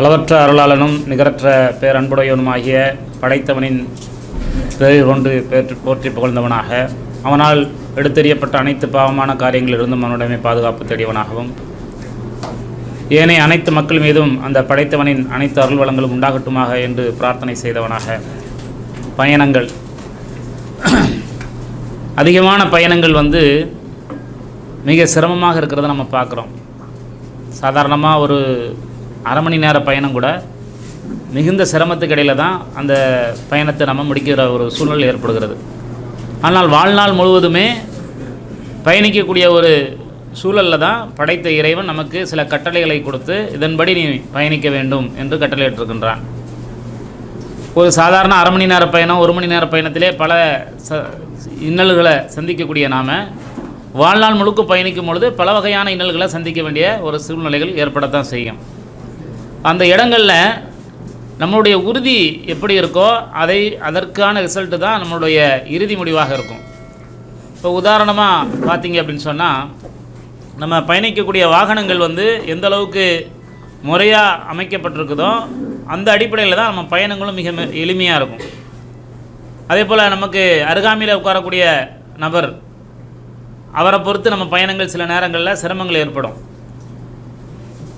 அளவற்ற அருளாளனும் நிகரற்ற பேரன்புடையவனுமாகிய படைத்தவனின் பேர் கொண்டு பேற்று போற்றி புகழ்ந்தவனாக அவனால் எடுத்தெறியப்பட்ட அனைத்து பாவமான காரியங்களிலிருந்தும் அவனுடைமை பாதுகாப்பு தேடியவனாகவும் ஏனைய அனைத்து மக்கள் மீதும் அந்த படைத்தவனின் அனைத்து அருள் வளங்களும் உண்டாகட்டுமாக என்று பிரார்த்தனை செய்தவனாக. பயணங்கள். அதிகமான பயணங்கள் வந்து மிக சிரமமாக இருக்கிறத நம்ம பார்க்குறோம். சாதாரணமாக ஒரு அரை மணி நேர பயணம் கூட மிகுந்த சிரமத்துக்கு இடையில தான் அந்த பயணத்தை நம்ம முடிக்கிற ஒரு சூழ்நிலை ஏற்படுகிறது. ஆனால் வாழ்நாள் முழுவதுமே பயணிக்கக்கூடிய ஒரு சூழலில் தான் படைத்த இறைவன் நமக்கு சில கட்டளைகளை கொடுத்து இதன்படி நீ பயணிக்க வேண்டும் என்று கட்டளையிட்டிருக்கின்றான். ஒரு சாதாரண அரை மணி நேர பயணம் ஒரு மணி நேர பயணத்திலே பல ச இன்னல்களை சந்திக்கக்கூடிய நாம் வாழ்நாள் முழுக்க பயணிக்கும் பொழுது பல வகையான இன்னல்களை சந்திக்க வேண்டிய ஒரு சூழ்நிலைகள் ஏற்படத்தான் செய்யும். அந்த இடங்களில் நம்மளுடைய உறுதி எப்படி இருக்கோ அதை அதற்கான ரிசல்ட்டு தான் நம்மளுடைய இறுதி முடிவாக இருக்கும். இப்போ உதாரணமாக பார்த்தீங்க அப்படின்னு சொன்னால் நம்ம பயணிக்கக்கூடிய வாகனங்கள் வந்து எந்த அளவுக்கு முறையாக அமைக்கப்பட்டிருக்குதோ அந்த அடிப்படையில் தான் நம்ம பயணங்களும் மிக எளிமையாக இருக்கும். அதே போல் நமக்கு அருகாமையில் உட்காரக்கூடிய நபர் அவரை பொறுத்து நம்ம பயணங்கள் சில நேரங்களில் சிரமங்கள் ஏற்படும்.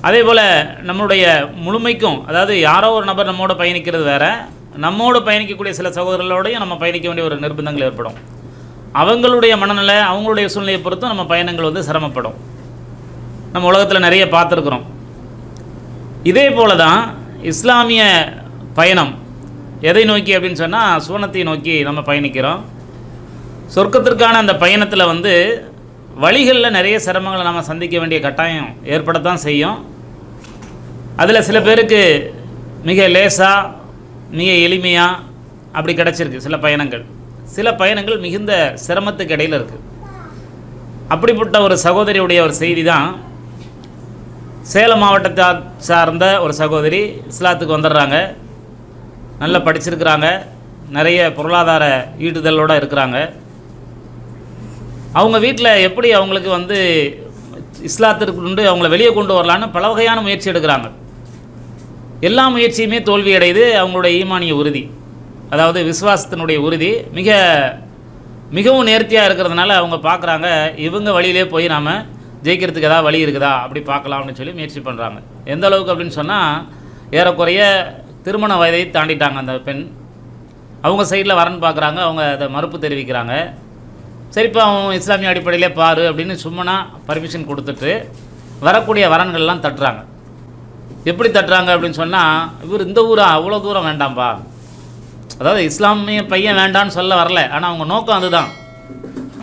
அதே போல் நம்மளுடைய முழுமைக்கும் அதாவது யாரோ ஒரு நபர் நம்மோட பயணிக்கிறது வேறு நம்மோடு பயணிக்கக்கூடிய சில சகோதரர்களோடையும் நம்ம பயணிக்க வேண்டிய ஒரு நிர்பந்தங்கள் ஏற்படும். அவங்களுடைய மனநிலை அவங்களுடைய சூழ்நிலையை பொறுத்தும் நம்ம பயணங்கள் வந்து சிரமப்படும். நம்ம உலகத்தில் நிறைய பார்த்துருக்குறோம். இதே போல தான் இஸ்லாமிய பயணம் எதை நோக்கி அப்படின்னு சொன்னால் சுவனத்தை நோக்கி நம்ம பயணிக்கிறோம். சொர்க்கத்திற்கான அந்த பயணத்தில் வந்து வழிகளில் நிறைய சிரமங்களை நம்ம சந்திக்க வேண்டிய கட்டாயம் ஏற்படத்தான் செய்யும். அதில் சில பேருக்கு மிக லேசாக மிக எளிமையாக அப்படி கிடச்சிருக்கு சில பயணங்கள். சில பயணங்கள் மிகுந்த சிரமத்துக்கு இடையில் இருக்குது அப்படிப்பட்ட ஒரு சகோதரியுடைய ஒரு செய்தி தான் சேலம் மாவட்டத்தை சார்ந்த ஒரு சகோதரி இஸ்லாத்துக்கு வந்துடுறாங்க. நல்லா படிச்சிருக்கிறாங்க. நிறைய பொருளாதார ஈடுதலோடு இருக்கிறாங்க. அவங்க வீட்டில் எப்படி அவங்களுக்கு வந்து இஸ்லாத்திற்கு உண்டு அவங்கள வெளியே கொண்டு வரலான்னு பல வகையான முயற்சி எடுக்கிறாங்க. எல்லா முயற்சியுமே தோல்வி அடையுது அவங்களுடைய ஈமானிய உறுதி. அதாவது விசுவாசத்தினுடைய உறுதி. மிக மிகவும் நேர்த்தியாக இருக்கிறதுனால அவங்க பார்க்குறாங்க இவங்க வழியிலே போய் நாம் ஜெயிக்கிறதுக்கு ஏதாவது வழி இருக்குதா? அப்படி பார்க்கலாம் அப்படின்னு சொல்லி முயற்சி பண்ணுறாங்க எந்த அளவுக்கு அப்படின்னு சொன்னால் ஏறக்குறைய திருமண வயதை தாண்டிட்டாங்க அந்த பெண். அவங்க சைடில் வரன்னு பார்க்குறாங்க அவங்க அதை மறுப்பு தெரிவிக்கிறாங்க. சரிப்பா அவன் இஸ்லாமிய அடிப்படையிலே பாரு அப்படின்னு சும்மனா பர்மிஷன் கொடுத்துட்டு வரக்கூடிய வரன்கள்லாம் தட்டுறாங்க. எப்படி தட்டுறாங்க அப்படின்னு சொன்னால் இவர் இந்த ஊரா அவ்வளோ தூரம் வேண்டாம்ப்பா அதாவது இஸ்லாமிய பையன் வேண்டான்னு சொல்ல வரல. ஆனால் அவங்க நோக்கம் அதுதான்.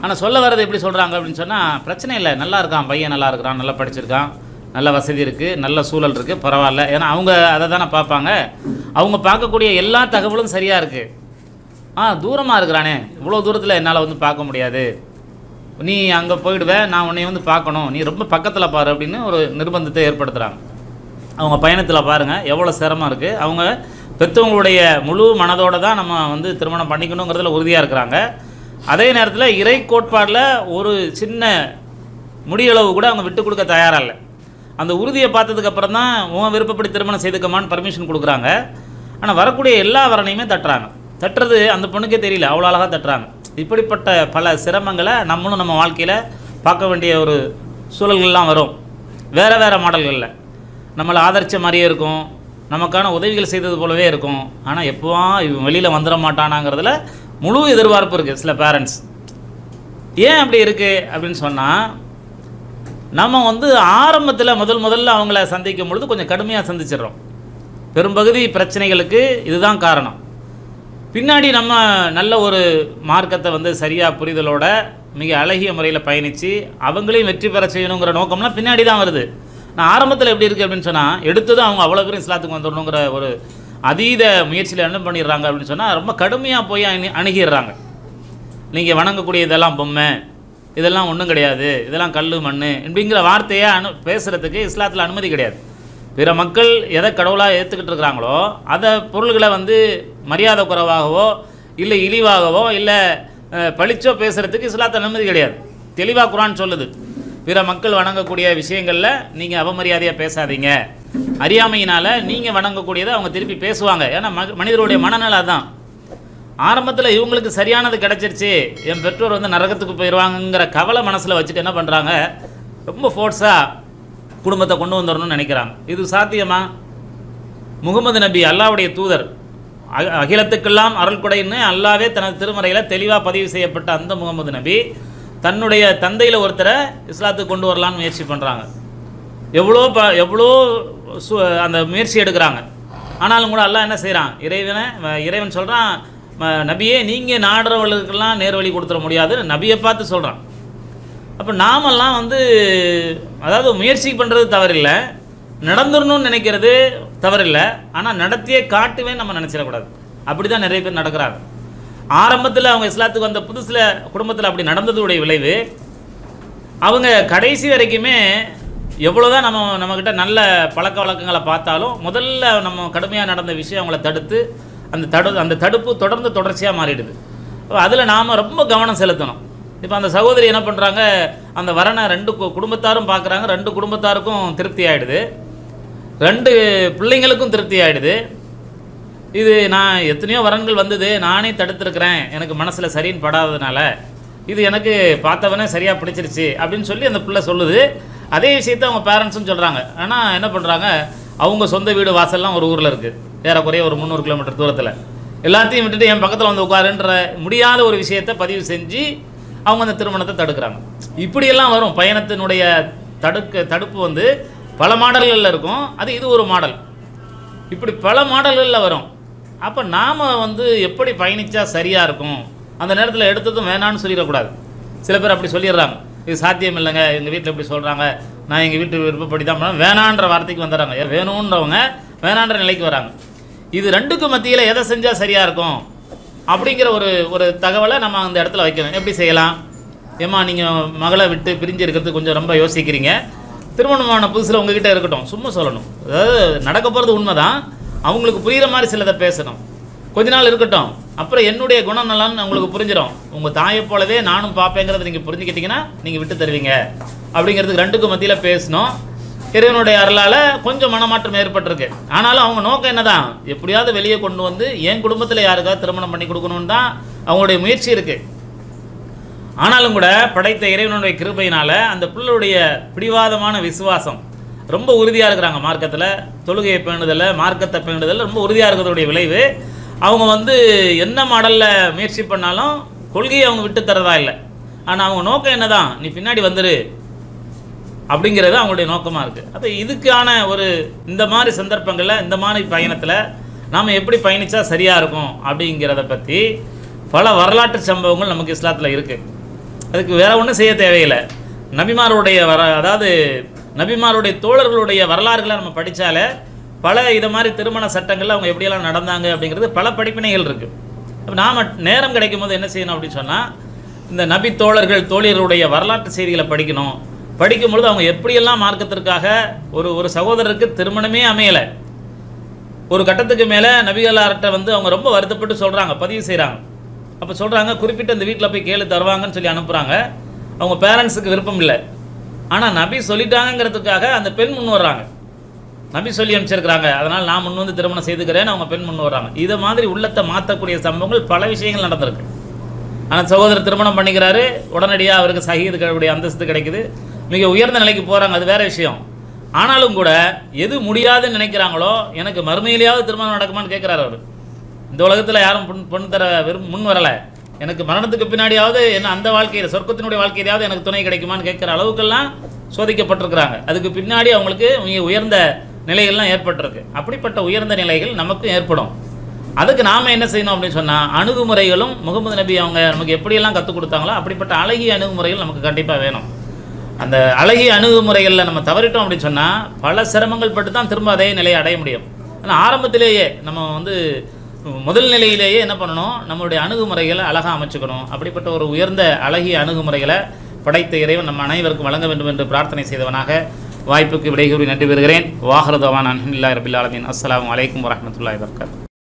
ஆனால் சொல்ல வர்றது எப்படி சொல்கிறாங்க அப்படின்னு சொன்னால் பிரச்சனை இல்லை. நல்லா இருக்கான் பையன் நல்லா இருக்கிறான் நல்லா படிச்சிருக்கான். நல்ல வசதி இருக்குது நல்ல சூழல் இருக்குது பரவாயில்ல. ஏன்னா அவங்க அதை தானே பார்ப்பாங்க. அவங்க பார்க்கக்கூடிய எல்லா தகவலும் சரியாக இருக்குது ஆ தூரமாக இருக்கிறானே. இவ்வளோ தூரத்தில் என்னால் வந்து பார்க்க முடியாது. நீ அங்கே போயிடுவேன் நான் உன்னை வந்து பார்க்கணும். நீ ரொம்ப பக்கத்தில் பாரு அப்படின்னு ஒரு நிர்பந்தத்தை ஏற்படுத்துகிறாங்க அவங்க பயணத்தில் பாருங்கள் எவ்வளோ சிரமம் இருக்குது அவங்க பெற்றவங்களுடைய முழு மனதோடு தான் நம்ம வந்து திருமணம் பண்ணிக்கணுங்கிறதுல உறுதியாக இருக்கிறாங்க. அதே நேரத்தில் இறை கோட்பாடில் ஒரு சின்ன முடியளவு கூட அவங்க விட்டு கொடுக்க தயாராக இல்லை அந்த உறுதியை பார்த்ததுக்கப்புறம் தான் உன் விருப்பப்படி திருமணம் செய்துக்கமான்னு பர்மிஷன் கொடுக்குறாங்க. ஆனால் வரக்கூடிய எல்லா வரனையுமே தட்டுறாங்க. தட்டுறது அந்த பொண்ணுக்கே தெரியல. அவ்வளோ அழகாக தட்டுறாங்க. இப்படிப்பட்ட பல சிரமங்களை நம்மளும் நம்ம வாழ்க்கையில் பார்க்க வேண்டிய ஒரு சூழல்கள்லாம் வரும். வேறு வேறு மாடல்களில். நம்மளை ஆதரித்த மாதிரியே இருக்கும். நமக்கான உதவிகள் செய்தது போலவே இருக்கும். ஆனால் எப்போவா இவன் வெளியில் வந்துட மாட்டானாங்கிறதுல முழு எதிர்பார்ப்பு இருக்குது சில பேரண்ட்ஸ் ஏன் அப்படி இருக்குது அப்படின்னு சொன்னால் நம்ம வந்து ஆரம்பத்தில் முதல் முதல்ல அவங்கள சந்திக்கும் பொழுது கொஞ்சம் கடுமையாக சந்திச்சிடுறோம். பெரும்பகுதி பிரச்சனைகளுக்கு இதுதான் காரணம். பின்னாடி நம்ம நல்ல ஒரு மார்க்கத்தை வந்து சரியாக புரிதலோட மிக அழகிய முறையில் பயணித்து அவங்களையும் வெற்றி பெற செய்யணுங்கிற நோக்கம்லாம் பின்னாடி தான் வருது. நான் ஆரம்பத்தில் எப்படி இருக்குது அப்படின்னு சொன்னால் எடுத்ததும் அவங்க அவ்வளோ பேரும் இஸ்லாத்துக்கு வந்துடணுங்கிற ஒரு அதீத முயற்சியில் என்ன பண்ணிடுறாங்க அப்படின்னு சொன்னால் ரொம்ப கடுமையாக போய் அணி அணுகிடுறாங்க. நீங்கள் வணங்கக்கூடிய இதெல்லாம் பொம்மை இதெல்லாம் ஒன்றும் கிடையாது இதெல்லாம் கல் மண் அப்படிங்கிற வார்த்தையை அனு பேசுகிறதுக்கு இஸ்லாத்தில் அனுமதி கிடையாது. பிற மக்கள் எதை கடவுளாக ஏற்றுக்கிட்டு இருக்கிறாங்களோ அதை பொருள்களை வந்து மரியாதை குறைவாகவோ இல்லை இழிவாகவோ இல்லை பளிச்சோ பழிச்சோ பேசுகிறதுக்கு இஸ்லாத்தில் நிம்மதி கிடையாது. தெளிவாக குரான் சொல்லுது. பிற மக்கள் வணங்கக்கூடிய விஷயங்களில் நீங்கள் அவமரியாதையாக பேசாதீங்க. அறியாமையினால் நீங்கள் வணங்கக்கூடியதை அவங்க திருப்பி பேசுவாங்க. ஏன்னா ம மனிதருடைய மனநல தான் ஆரம்பத்தில் இவங்களுக்கு சரியானது கிடச்சிருச்சு. என் பெற்றோர் வந்து நரகத்துக்கு போயிடுவாங்கங்கிற கவலை மனசில் வச்சுட்டு என்ன பண்ணுறாங்க ரொம்ப ஃபோர்ஸாக குடும்பத்தை கொண்டு வந்துடணும்னு நினைக்கிறாங்க. இது சாத்தியமா? முகமது நபி அல்லாவுடைய தூதர் அகிலத்துக்கெல்லாம் அருள் கொடைன்னு அல்லாவே தனது திருமறையில் தெளிவாக பதிவு செய்யப்பட்ட அந்த முகமது நபி தன்னுடைய தந்தையில் ஒருத்தரை இஸ்லாத்துக்கு கொண்டு வரலான்னு முயற்சி பண்ணுறாங்க எவ்வளோ ப எவ்வளோ சு அந்த முயற்சி எடுக்கிறாங்க. ஆனாலும் கூட எல்லாம் என்ன செய்கிறான் இறைவனை இறைவன் சொல்கிறான் நபியே நீங்கள் நாடுறவர்களுக்கெல்லாம் நேர்வழி கொடுத்துட முடியாது. நபியை பார்த்து சொல்கிறான் அப்போ நாமெல்லாம் வந்து அதாவது முயற்சி பண்ணுறது தவறில்லை. நடந்துடணும்னு நினைக்கிறது தவறில்லை. ஆனால் நடத்தியே காட்டுவேன் நம்ம நினச்சிடக்கூடாது. அப்படி தான் நிறைய பேர் நடக்கிறாங்க. ஆரம்பத்தில் அவங்க இஸ்லாத்துக்கு வந்த புதுசில் குடும்பத்தில் அப்படி நடந்ததுடைய விளைவு அவங்க கடைசி வரைக்குமே எவ்வளோதான் நம்ம நம்மக்கிட்ட நல்ல பழக்க வழக்கங்களை பார்த்தாலும் முதல்ல நம்ம கடுமையாக நடந்த விஷயம் அவங்கள தடுத்து அந்த தடு அந்த தடுப்பு தொடர்ந்து தொடர்ச்சியாக மாறிடுது. அதில் நாம் ரொம்ப கவனம் செலுத்தணும். இப்போ அந்த சகோதரி என்ன பண்ணுறாங்க அந்த வரனை ரெண்டு கு- குடும்பத்தாரும் பார்க்குறாங்க ரெண்டு குடும்பத்தாருக்கும் திருப்தி ஆகிடுது ரெண்டு பிள்ளைங்களுக்கும் திருப்தி ஆகிடுது இது நான் எத்தனையோ வரன்கள் வந்தது நானே தடுத்துருக்கிறேன். எனக்கு மனசில் சரின்னு படாததுனால. இது எனக்கு பார்த்தவனே சரியாக பிடிச்சிருச்சு அப்படின்னு சொல்லி அந்த பிள்ளை சொல்லுது. அதே விஷயத்த அவங்க பேரண்ட்ஸும் சொல்கிறாங்க ஆனால் என்ன பண்ணுறாங்க அவங்க சொந்த வீடு வாசல்லாம் ஒரு ஊரில் இருக்குது ஏறக்குறைய ஒரு முந்நூறு கிலோமீட்டர் தூரத்தில். எல்லாத்தையும் விட்டுட்டு என் பக்கத்தில் வந்து உட்காருன்ற முடியாத ஒரு விஷயத்தை பதிவு செஞ்சு அவங்க அந்த திருமணத்தை தடுக்கிறாங்க. இப்படியெல்லாம் வரும். பயணத்தினுடைய தடுக்க தடுப்பு வந்து பல மாடல்களில் இருக்கும். அது இது ஒரு மாடல். இப்படி பல மாடல்களில் வரும். அப்போ நாம் வந்து எப்படி பயணித்தா சரியாக இருக்கும்? அந்த நேரத்தில் எடுத்ததும் வேணான்னு சொல்லிடக்கூடாது. சில பேர் அப்படி சொல்லிடுறாங்க. இது சாத்தியம் இல்லைங்க. எங்கள் வீட்டில் இப்படி சொல்கிறாங்க நான் எங்கள் வீட்டு விருப்பப்படி தான் பண்ணுவேன். வேணான்ற வார்த்தைக்கு வந்துடுறாங்க. ஏன் வேணுன்றவங்க வேணான்ற நிலைக்கு வராங்க. இது ரெண்டுக்கும் மத்தியில் எதை செஞ்சால் சரியாக இருக்கும்? அப்படிங்கிற ஒரு ஒரு தகவலை நம்ம அந்த இடத்துல வைக்கணும். எப்படி செய்யலாம்? ஏம்மா நீங்கள் மகளை விட்டு பிரிஞ்சு இருக்கிறது கொஞ்சம் ரொம்ப யோசிக்கிறீங்க. திருமணமான புதுசில் உங்ககிட்ட இருக்கட்டும் சும்மா சொல்லணும். அதாவது நடக்க போகிறது உண்மைதான். அவங்களுக்கு புரிகிற மாதிரி சிலதை பேசணும். கொஞ்ச நாள் இருக்கட்டும். அப்புறம் என்னுடைய குணம் நல்லான்னு உங்களுக்கு புரிஞ்சிடும் உங்கள் தாயை போலவே நானும் பார்ப்பேங்கிறத நீங்கள் புரிஞ்சுக்கிட்டீங்கன்னா நீங்கள் விட்டு தருவீங்க. அப்படிங்கிறதுக்கு ரெண்டுக்கும் மத்தியில் பேசணும். இறைவனுடைய அருளால் கொஞ்சம் மனமாற்றம் ஏற்பட்டிருக்கு. ஆனாலும் அவங்க நோக்கம் என்னதான்? எப்படியாவது வெளியே கொண்டு வந்து என் குடும்பத்தில் யாருக்காவது திருமணம் பண்ணி கொடுக்கணும்னு தான் அவங்களுடைய முயற்சி இருக்குது ஆனாலும் கூட படைத்த இறைவனுடைய கிருபையினால் அந்த பிள்ளையுடைய பிடிவாதமான விசுவாசம் ரொம்ப உறுதியாக இருக்கிறாங்க. மார்க்கத்தில் தொழுகையை பேணுதல் மார்க்கத்தை பேணுதல் ரொம்ப உறுதியாக இருக்கிறதுடைய விளைவு. அவங்க வந்து என்ன மாடலில் முயற்சி பண்ணாலும் கொள்கையை அவங்க விட்டு தரதா இல்லை. ஆனால் அவங்க நோக்கம் என்னதான்? நீ பின்னாடி வந்துரு அப்படிங்கிறது அவங்களுடைய நோக்கமாக இருக்குது அப்போ இதுக்கான ஒரு இந்த மாதிரி சந்தர்ப்பங்களில் இந்த மாதிரி பயணத்தில் நாம் எப்படி பயணித்தா சரியாக இருக்கும் அப்படிங்கிறத பற்றி பல வரலாற்று சம்பவங்கள் நமக்கு இஸ்லாத்தில் இருக்குது அதுக்கு வேற ஒன்றும் செய்ய தேவையில்லை. நபிமாருடைய வர அதாவது நபிமாருடைய தோழர்களுடைய வரலாறுகளை நம்ம படித்தாலே பல இது மாதிரி திருமண சட்டங்களில் அவங்க எப்படியெல்லாம் நடந்தாங்க அப்படிங்கிறது பல படிப்பினைகள் இருக்குது அப்போ நாம் நேரம் கிடைக்கும் போது என்ன செய்யணும் அப்படின்னு சொன்னால் இந்த நபி தோழர்கள் தோழியர்களுடைய வரலாற்று செய்திகளை படிக்கணும். படிக்கும் பொழுது அவங்க எப்படியெல்லாம் மார்க்கத்திற்காக ஒரு ஒரு சகோதரருக்கு திருமணமே அமையலை. ஒரு கட்டத்துக்கு மேலே நபிகளார்கிட்ட வந்து அவங்க ரொம்ப வருத்தப்பட்டு சொல்கிறாங்க பதிவு செய்கிறாங்க அப்போ சொல்கிறாங்க குறிப்பிட்ட இந்த வீட்டில் போய் கேளு தருவாங்கன்னு சொல்லி அனுப்புகிறாங்க அவங்க பேரண்ட்ஸுக்கு விருப்பம் இல்லை. ஆனால் நபி சொல்லிட்டாங்கங்கிறதுக்காக அந்த பெண் முன் வர்றாங்க. நபி சொல்லி அனுப்பிச்சிருக்கிறாங்க. அதனால் நான் முன் வந்து திருமணம் செய்துக்கிறேன்னு அவங்க பெண் முன் வர்றாங்க. இதை மாதிரி உள்ளத்தை மாற்றக்கூடிய சம்பவங்கள் பல விஷயங்கள் நடந்திருக்கு. ஆனால் சகோதரர் திருமணம் பண்ணிக்கிறாரு. உடனடியாக அவருக்கு சகிதுகளுடைய அந்தஸ்து கிடைக்குது. மிக உயர்ந்த நிலைக்கு போகிறாங்க அது வேற விஷயம். ஆனாலும் கூட எது முடியாதுன்னு நினைக்கிறாங்களோ எனக்கு மறுமையிலேயாவது திருமணம் நடக்குமான்னு கேட்குறாரு அவர். இந்த உலகத்தில் யாரும் பொன் பொண்ணு தர விரும்ப முன் வரலை. எனக்கு மரணத்துக்கு பின்னாடியாவது என்ன அந்த வாழ்க்கையில் சொர்க்கத்தினுடைய வாழ்க்கையிலாவது எனக்கு துணை கிடைக்குமான்னு கேட்குற அளவுக்கெல்லாம் சோதிக்கப்பட்டிருக்கிறாங்க. அதுக்கு பின்னாடி அவங்களுக்கு மிக உயர்ந்த நிலைகள்லாம் ஏற்பட்டிருக்கு. அப்படிப்பட்ட உயர்ந்த நிலைகள் நமக்கும் ஏற்படும். அதுக்கு நாம் என்ன செய்யணும் அப்படின்னு சொன்னால் அணுகுமுறைகளும் முகமது நபி அவங்க நமக்கு எப்படியெல்லாம் கற்றுக் கொடுத்தாங்களோ அப்படிப்பட்ட அழகிய அணுகுமுறைகள் நமக்கு கண்டிப்பாக வேணும். அந்த அழகிய அணுகுமுறைகளில் நம்ம தவறிட்டோம் அப்படின்னு சொன்னால் பல சிரமங்கள் பட்டு தான் திரும்ப அதே நிலையை அடைய முடியும். ஆனால் ஆரம்பத்திலேயே நம்ம வந்து முதல் நிலையிலேயே என்ன பண்ணணும்? நம்மளுடைய அணுகுமுறைகளை அழகாக அமைச்சுக்கணும். அப்படிப்பட்ட ஒரு உயர்ந்த அழகிய அணுகுமுறைகளை படைத்த இறைவன் நம்ம அனைவருக்கும் வழங்க வேண்டும் என்று பிரார்த்தனை செய்தவனாக வாய்ப்புக்கு விடைகூறி நன்றி பெறுகிறேன். வாகரதவான் அன்ஹில்லா ரபில் ஆலமின். அஸ்லாம் அலைக்கும் வரஹ்மத்துல்லாஹி வபரகாத்துஹு